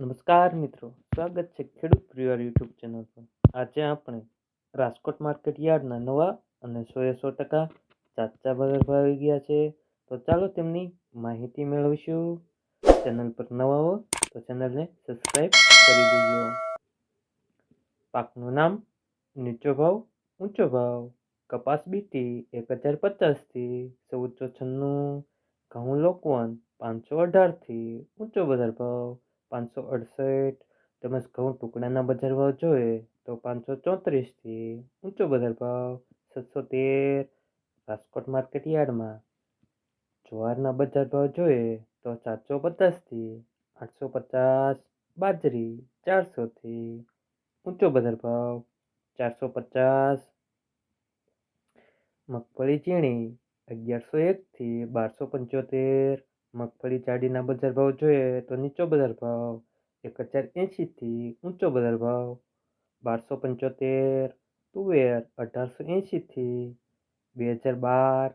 નમસ્કાર મિત્રો, સ્વાગત છે ખેડૂત પરિવાર યુટ્યુબ ચેનલ પર. આજે આપણે રાજકોટ માર્કેટ યાર્ડના નવા અને સો એ સો ટકા ચાચા બજાર ભાવ આવી ગયા છે. તો ચાલો તેમની માહિતી મેળવીશું. ચેનલ પર નવા હો તો ચેનલને સબસ્ક્રાઈબ કરી દેજો. પાકનું નામ, નીચો ભાવ, ઊંચો ભાવ. કપાસ બીટી એક હજાર પચાસથી ચૌદસો છન્નું. ઘઉં લોકવન પાંચસો અઢારથી ઊંચો બજાર ભાવ. પાંચસો અડસઠ તેમજ ઘઉં ટુકડાના બજાર ભાવ જોઈએ તો પાંચસો ચોત્રીસથી ઊંચો બજાર ભાવ સાતસો તેર, રાજકોટ માર્કેટ યાર્ડમાં. જુવારના બજાર ભાવ જોઈએ તો સાતસો પચાસથી આઠસો પચાસ, બાજરી ચારસોથી ઊંચો બજાર ભાવ ચારસો પચાસ. મગફળી ઝીણી અગિયારસો એકથી બારસો પંચોતેર મગફળી, જાડીના બજાર ભાવ જોઈએ તો નીચો બજાર ભાવ એક હજાર એંશીથી ઊંચો બજાર ભાવ બારસો પંચોતેર, તુવેર અઢારસો એંશીથી બે હજાર બાર.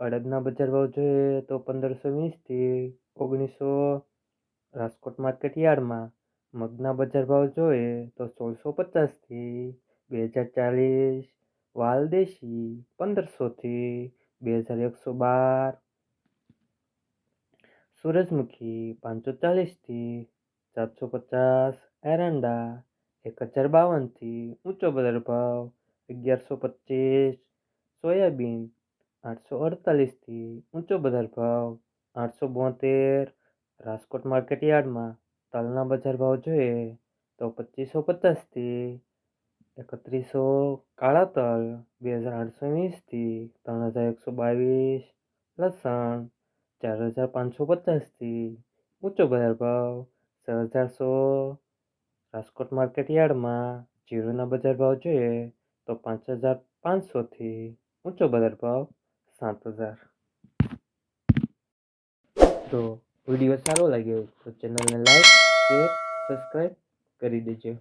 અડદના બજાર ભાવ જોઈએ તો પંદરસો વીસથી ઓગણીસો. રાજકોટ માર્કેટ યાર્ડમાં મગના બજાર ભાવ જોઈએ તો સોળસો પચાસથી બે હજાર ચાલીસ. વાલદેશી પંદરસોથી બે હજાર એકસો બાર. સૂરજમુખી પાંચસો ચાલીસથી સાતસો પચાસ એરંડા એક હજાર બાવનથી ઊંચો બજાર ભાવ અગિયારસો પચીસ સોયાબીન આઠસો અડતાલીસથી ઊંચો બજાર ભાવ આઠસો બોતેર રાજકોટ માર્કેટ યાર્ડમાં તલના બજાર ભાવ જોઈએ તો પચીસો પચાસથી એકત્રીસો કાળા તલ બે હજાર આઠસો વીસથી ત્રણ હજાર એકસો બાવીસ લસણ ચાર હજાર પાંચસો પચાસથી ઊંચો બજાર ભાવ છ હજાર સો રાજકોટ માર્કેટ યાર્ડમાં જીરુના બજાર ભાવ જોઈએ તો પાંચ હજાર પાંચસોથી ઊંચો બજાર ભાવ સાત હજાર તો વીડિયો સારો લાગ્યો તો ચેનલને લાઈક શેર સબસ્ક્રાઈબ કરી દેજો